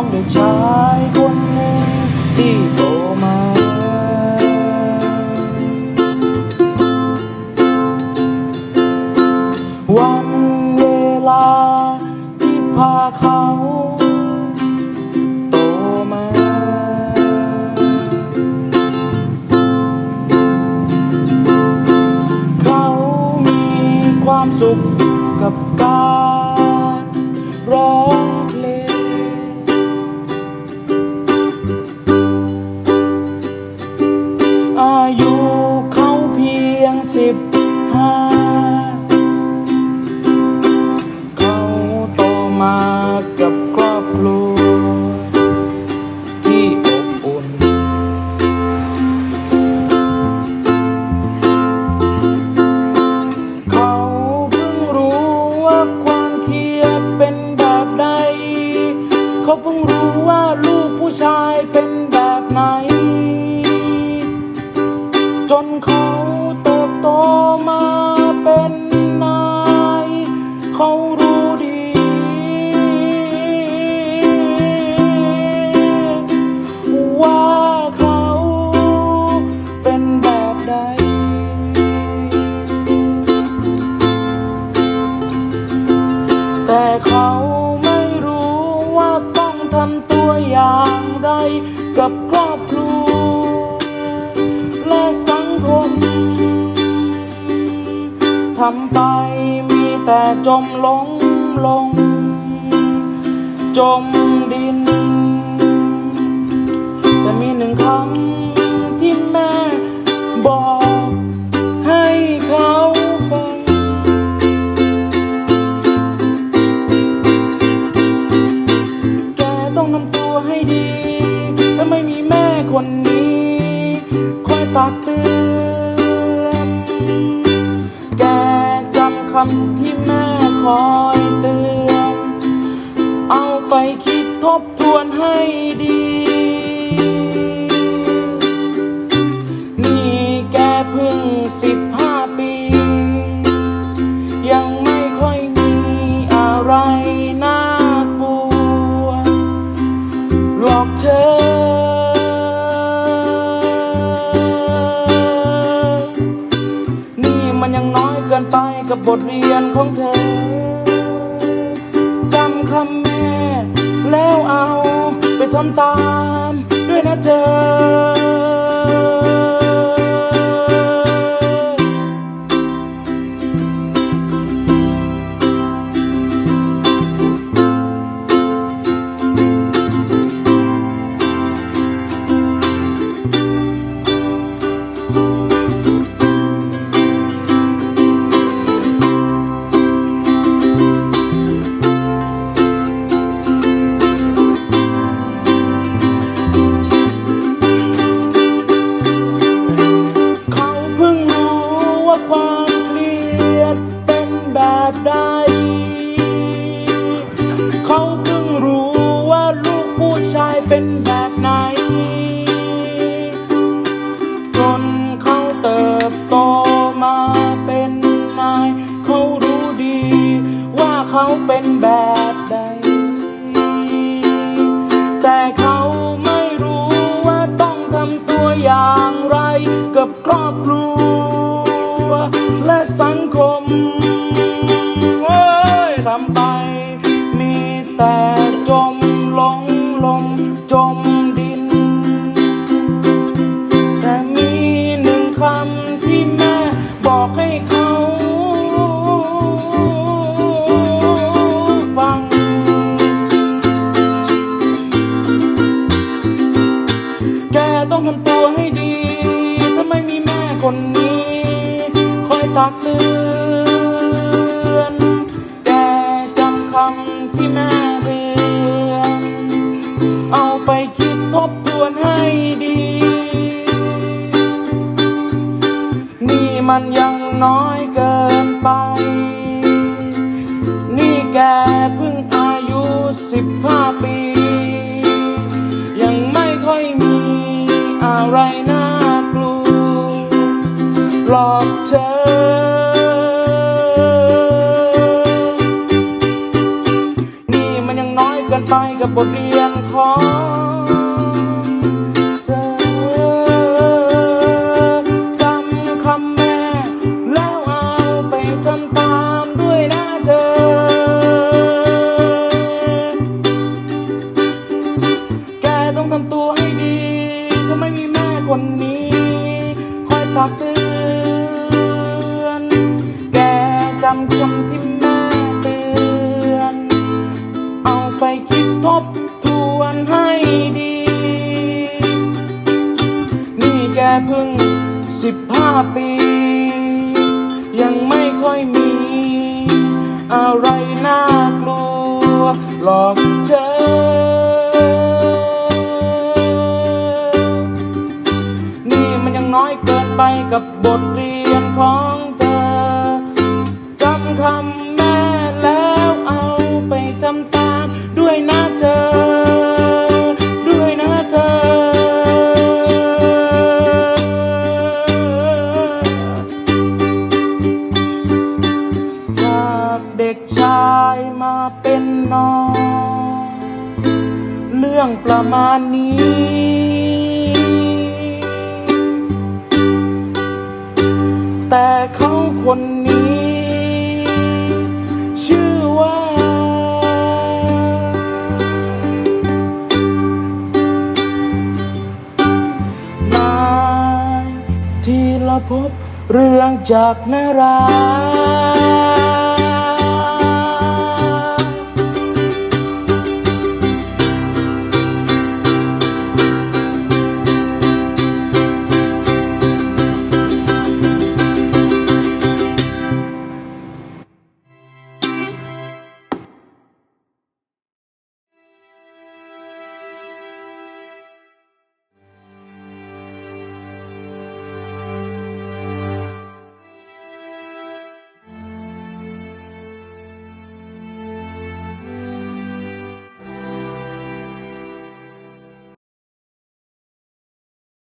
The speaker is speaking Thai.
ของเด็กชายคนหนึ่งที่โตมา วันเวลาที่พาเขาโตมา เขามีความสุข รู้ว่าลูกผู้ชายเป็นแบบไหน วอย่างไรกับครอบครัว และสังคม ทำไปมีแต่จมลงลง จมดิน ให้ดี ถ้าไม่มีแม่คนนี้คอยตักเตือนแกจำคำที่แม่คอยเตือน เอาไปคิดทบทวนให้ดี อกเธอ นี่มันยังน้อยเกินไปกับบทเรียนของเธอ จำคำแม่แล้วเอาไปทำตามด้วยนะเธอ เป็นแบบไหน จนเขาเติบโตมาเป็นนาย เขารู้ดีว่าเขาเป็นแบบใด แต่เขาไม่รู้ว่าต้องทำตัวอย่างไร กับครอบครัว และสังคม ต้องทำตัวให้ดี ถ้าไม่มีแม่คนนี้ คอยตักเตือนแกจำคำที่แม่เรียนเอาไปคิดทบทวนให้ดี นี่มันยังน้อยเกินไป นี่แกเพิ่งอายุสิบห้าปี อะไรน่ากลัวหลอกเธอ นี่มันยังน้อยเกินไปกับบทเรียนของ คนนี้ คอยตักเตือน แกจำคำที่แม่เตือน เอาไปคิดทบทวนให้ดี นี่แกเพิ่งสิบห้าปี ยังไม่ค่อยมี อะไรน่ากลัว หลอกเธอ ไปกับบทเรียนของเธอจำคำ คนนี้ ชื่อว่า นายทีละพบเรื่องจากนาราย